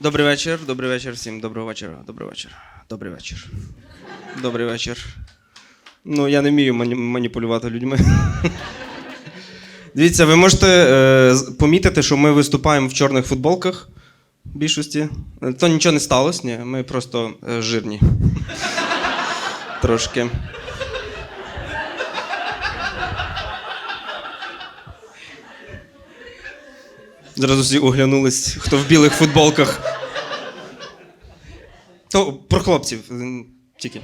Добрий вечір, добрий вечір всім. Доброго вечора. Добрий вечір. Добрий вечір. Добрий вечір. Ну, я не вмію мані- маніпулювати людьми. Дивіться, ви можете е, помітити, що ми виступаємо в чорних футболках в більшості. То нічого не сталося, ні, ми просто е, жирні. Трошки. Зразу всі оглянулись, хто в білих футболках. Про хлопців тільки.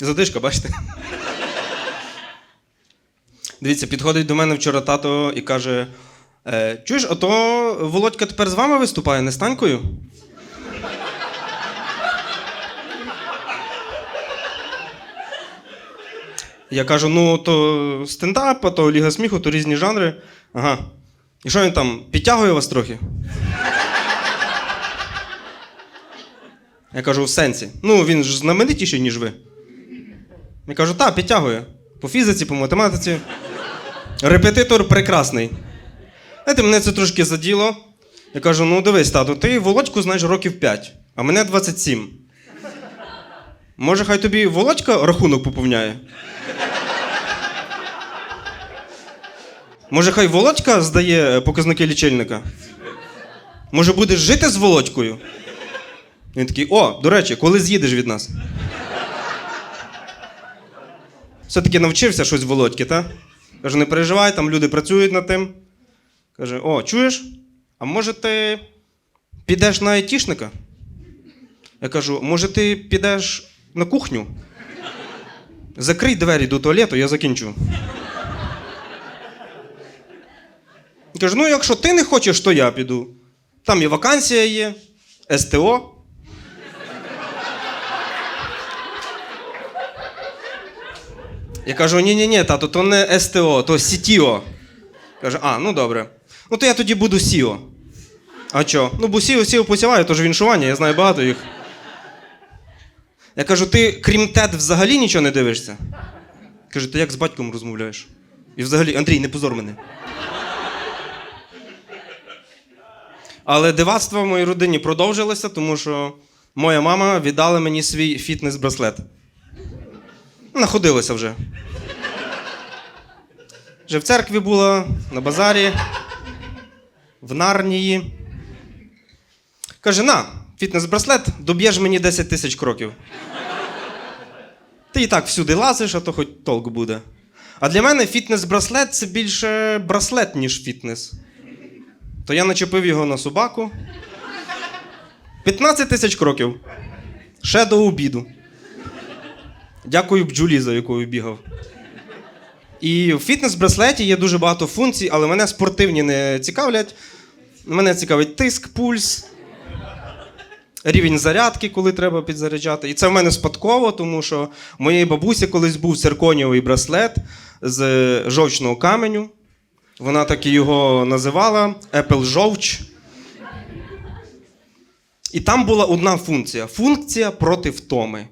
Задишка, бачите? Дивіться, підходить до мене вчора тато і каже: е, чуєш, а то Володька тепер з вами виступає, не з Танькою? Я кажу: ну, то стендап, а то Ліга сміху, то різні жанри. Ага. І що він там, підтягує вас трохи? Я кажу, в сенсі. Ну, він ж знаменитіший, ніж ви. Я кажу, так, підтягує. По фізиці, по математиці. Репетитор прекрасний. Знаєте, мене це трошки заділо. Я кажу: ну дивись, тату, ти Володьку знаєш років 5, а мене 27. Може, хай тобі Володька рахунок поповняє? Може, хай Володька здає е, показники лічильника? Може, будеш жити з Володькою? Він такий: о, до речі, коли з'їдеш від нас? Все-таки навчився щось Володьки, та? Каже, не переживай, там люди працюють над тим. Каже: о, чуєш? А може ти підеш на айтішника? Я кажу, може ти підеш на кухню? Закрий двері до туалету, я закінчу. Я кажу, ну якщо ти не хочеш, то я піду. Там і вакансія є, СТО. Я кажу, ні-ні-ні, тато, то не СТО, то СІТІО. Каже, а, ну добре. Ну то я тоді буду СІО. А чо? Ну, бо сіо сіо посіваю, то ж віншування, я знаю багато їх. Я кажу, ти крім тет взагалі нічого не дивишся? Каже, ти як з батьком розмовляєш? І взагалі, Андрій, не позор мене. Але дивацтво в моїй родині продовжилося, тому що моя мама віддала мені свій фітнес-браслет. Находилася вже. Вже в церкві була, на базарі, в Нарнії. Каже: на, фітнес-браслет, доб'єш мені 10 тисяч кроків. Ти і так всюди лазиш, а то хоч толк буде. А для мене фітнес-браслет це більше браслет, ніж фітнес. То я начепив його на собаку. 15 тисяч кроків. Ще до обіду. Дякую бджолі, за якою бігав. І в фітнес-браслеті є дуже багато функцій, але мене спортивні не цікавлять. Мене цікавить тиск, пульс, рівень зарядки, коли треба підзаряджати. І це в мене спадково, тому що в моєї бабусі колись був цирконієвий браслет з жовчного каменю. Вона так і його називала Apple жовч. І там була одна функція функція проти втоми.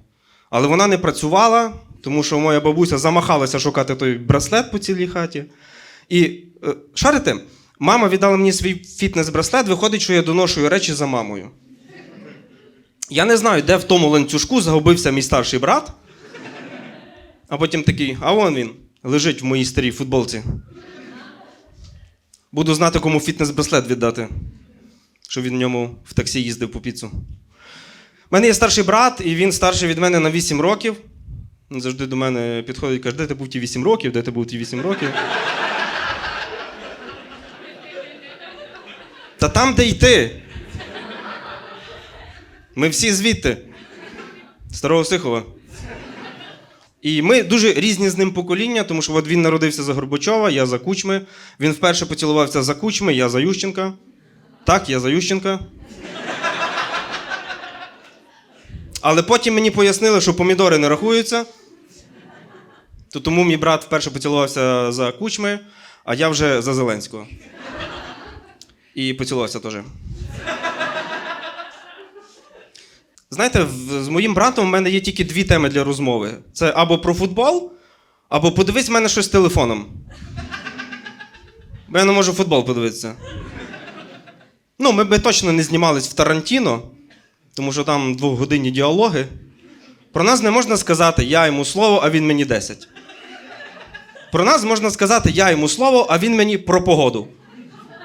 Але вона не працювала, тому що моя бабуся замахалася шукати той браслет по цілій хаті. І е, шарите, мама віддала мені свій фітнес-браслет, виходить, що я доношую речі за мамою. Я не знаю, де в тому ланцюжку загубився мій старший брат. А потім такий, а вон він лежить в моїй старій футболці. Буду знати, кому фітнес-браслет віддати, щоб він в ньому в таксі їздив по піцу. У мене є старший брат, і він старший від мене на 8 років. Він завжди до мене підходить і каже, де ти був ті 8 років, де ти був ті 8 років. Та там, де йти. Ми всі звідти. Старого Сихова. І ми дуже різні з ним покоління, тому що от він народився за Горбачова, я за Кучми. Він вперше поцілувався за Кучми, я за Ющенка. Так, я за Ющенка. Але потім мені пояснили, що помідори не рахуються. То тому мій брат вперше поцілувався за Кучми, а я вже за Зеленського. І поцілувався теж. Знаєте, з моїм братом в мене є тільки дві теми для розмови: це або про футбол, або подивись в мене щось з телефоном. Бо я не можу футбол подивитися. Ну, ми би точно не знімались в Тарантіно, тому що там двохгодинні діалоги. Про нас не можна сказати я йому слово, а він мені 10. Про нас можна сказати я йому слово, а він мені про погоду.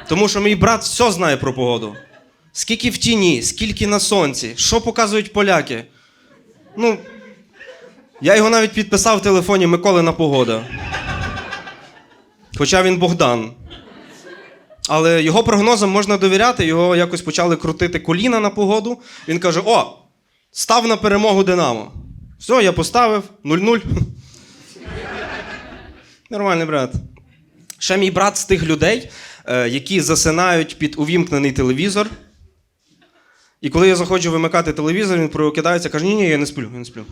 Тому що мій брат все знає про погоду. Скільки в тіні, скільки на сонці, що показують поляки. Ну, я його навіть підписав в телефоні Миколина погода. Хоча він Богдан. Але його прогнозам можна довіряти, його якось почали крутити коліна на погоду. Він каже: О, став на перемогу Динамо. Все, я поставив 0-0. Нормальний брат. Ще мій брат з тих людей, е, які засинають під увімкнений телевізор. І коли я заходжу вимикати телевізор, він прокидається, каже: ні, ні, я не сплю, я не сплю.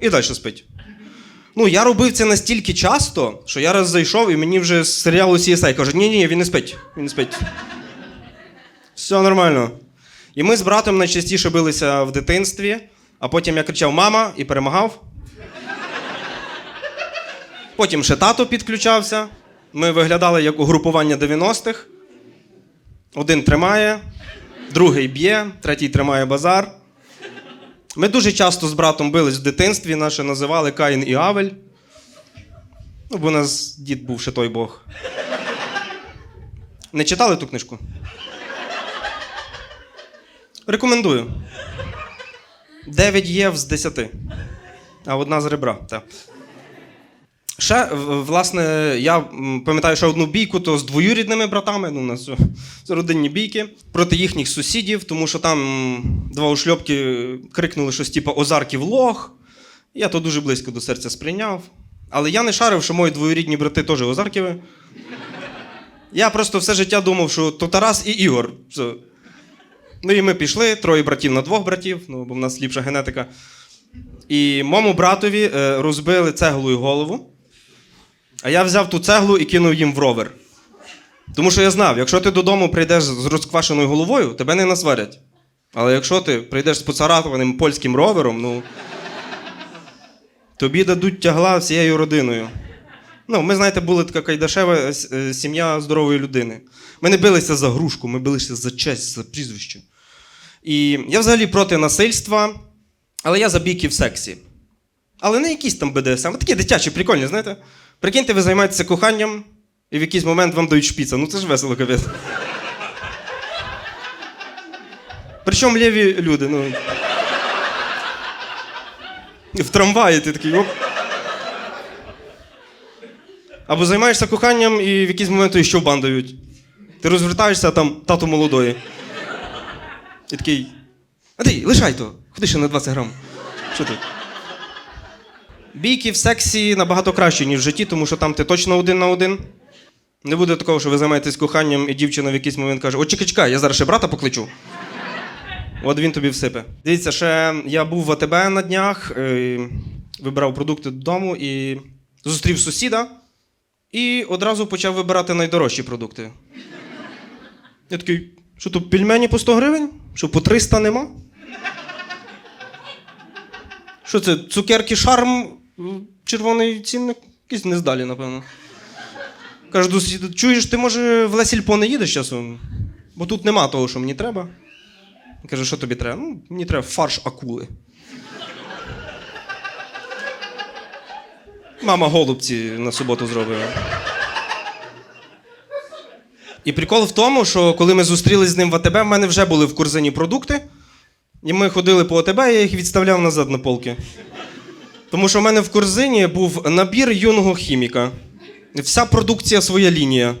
І далі спить. Ну, я робив це настільки часто, що я раз зайшов, і мені вже з серіалу CSI кажуть, ні, ні, він не спить, він не спить. Все нормально. І ми з братом найчастіше билися в дитинстві, а потім я кричав Мама і перемагав. Потім ще тато підключався. Ми виглядали як угрупування 90-х. Один тримає, другий б'є, третій тримає базар. Ми дуже часто з братом бились в дитинстві, наше називали Каїн і Авель. Ну, бо у нас дід був ще той Бог. Не читали ту книжку? Рекомендую. 9 єв з 10. А одна з ребра. Так. Ще, власне, я пам'ятаю, що одну бійку то з двоюрідними братами, ну, у нас родинні бійки, проти їхніх сусідів, тому що там два ушльопки крикнули щось типу Озарків лох. Я то дуже близько до серця сприйняв. Але я не шарив, що мої двоюрідні брати теж Озарківи. Я просто все життя думав, що то Тарас і Ігор. Все. Ну і ми пішли, троє братів на двох братів, ну, бо в нас ліпша генетика. І моєму братові е, розбили цеглою голову. А я взяв ту цеглу і кинув їм в ровер. Тому що я знав, якщо ти додому прийдеш з розквашеною головою, тебе не насварять. Але якщо ти прийдеш з поцарапаним польським ровером, ну. Тобі дадуть тягла всією родиною. Ну, ми, знаєте, були така кайдашева е, е, сім'я здорової людини. Ми не билися за грушку, ми билися за честь, за прізвище. І я взагалі проти насильства, але я за бійки в сексі. Але не якісь там БДСМ, а такі дитячі, прикольні, знаєте? Прикиньте, ви займаєтеся коханням, і в якийсь момент вам дають шпіца. Ну це ж весело, капець. Причому ліві люди, ну. В трамваї ти такий оп. Або займаєшся коханням і в якийсь момент тобі щовбан дають. Ти розвертаєшся, а там тато молодої. І такий. Андрій, лишай то, ходи ще на 20 грам. Що ти? Бійки в сексі набагато краще, ніж в житті, тому що там ти точно один на один. Не буде такого, що ви займаєтесь коханням, і дівчина в якийсь момент каже: О, чекай, чекай, я зараз ще брата покличу. От він тобі всипе. Дивіться, ще я був в АТБ на днях, е, вибирав продукти додому і зустрів сусіда і одразу почав вибирати найдорожчі продукти. Я такий, що тут пельмені по 100 гривень? Що по 300 нема? Що це? Цукерки шарм, червоний цінник? Якийсь нездалі, напевно. Каже до сусіда, чуєш, ти може в Лесільпо не їдеш часом? Бо тут нема того, що мені треба. Каже, що тобі треба? Ну, мені треба фарш акули. Мама голубці на суботу зробила. І прикол в тому, що коли ми зустрілись з ним в АТБ, в мене вже були в корзині продукти. І ми ходили по АТБ, я їх відставляв назад на полки. Тому що в мене в корзині був набір юного хіміка. Вся продукція своя лінія.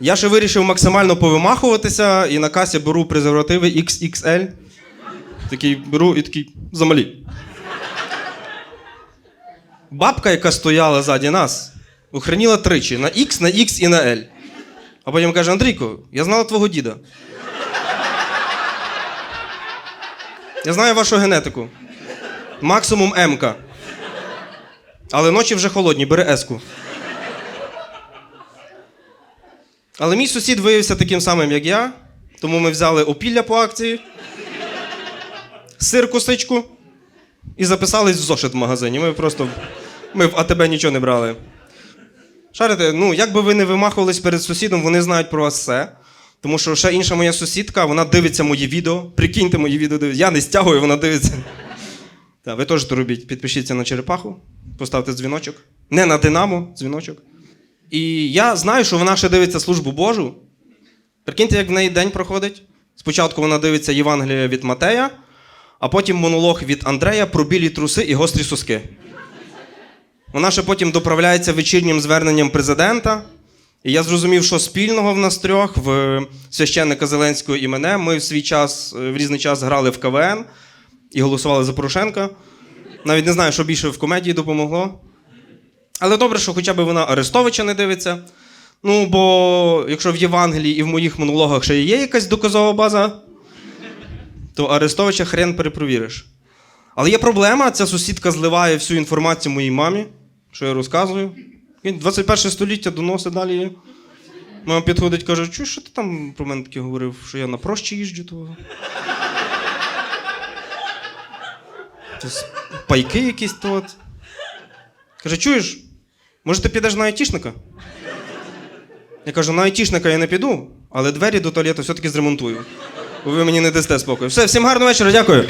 Я ще вирішив максимально повимахуватися і на касі беру презервативи XXL. Такий беру і такий замалі. Бабка, яка стояла ззаді нас, охреніла тричі на X, на X і на L. А потім каже: Андрійко, я знала твого діда. Я знаю вашу генетику. Максимум М-ка. Але ночі вже холодні, бери еску. Але мій сусід виявився таким самим, як я, тому ми взяли опілля по акції, сир косичку і записались в зошит в магазині. Ми просто ми в АТБ нічого не брали. Шарите, ну, як би ви не вимахувались перед сусідом, вони знають про вас все. Тому що ще інша моя сусідка, вона дивиться мої відео. Прикиньте мої відео, дивиться. Я не стягую, вона дивиться. Так, ви теж то робіть. Підпишіться на черепаху, поставте дзвіночок. Не на Динамо, дзвіночок. І я знаю, що вона ще дивиться службу Божу. Прикиньте, як в неї день проходить. Спочатку вона дивиться Євангелія від Матея, а потім монолог від Андрея про білі труси і гострі соски. Вона ще потім доправляється вечірнім зверненням президента. І я зрозумів, що спільного в нас трьох в священника Зеленського і мене. Ми в свій час, в різний час грали в КВН і голосували за Порошенка. Навіть не знаю, що більше в комедії допомогло. Але добре, що хоча б вона Арестовича не дивиться. Ну, бо якщо в Євангелії і в моїх монологах ще є якась доказова база, то Арестовича хрен перепровіриш. Але є проблема, ця сусідка зливає всю інформацію моїй мамі, що я розказую. Він 21 століття доносить далі. Мама підходить каже: чуєш, що ти там про мене таке говорив, що я на прощі їжджу. Тобто Пайки якісь то. от. Каже, чуєш, може ти підеш на айтішника? Я кажу, на айтішника я не піду, але двері до туалету все-таки зремонтую. Бо ви мені не дасте спокою. Все, всім гарного вечора, дякую.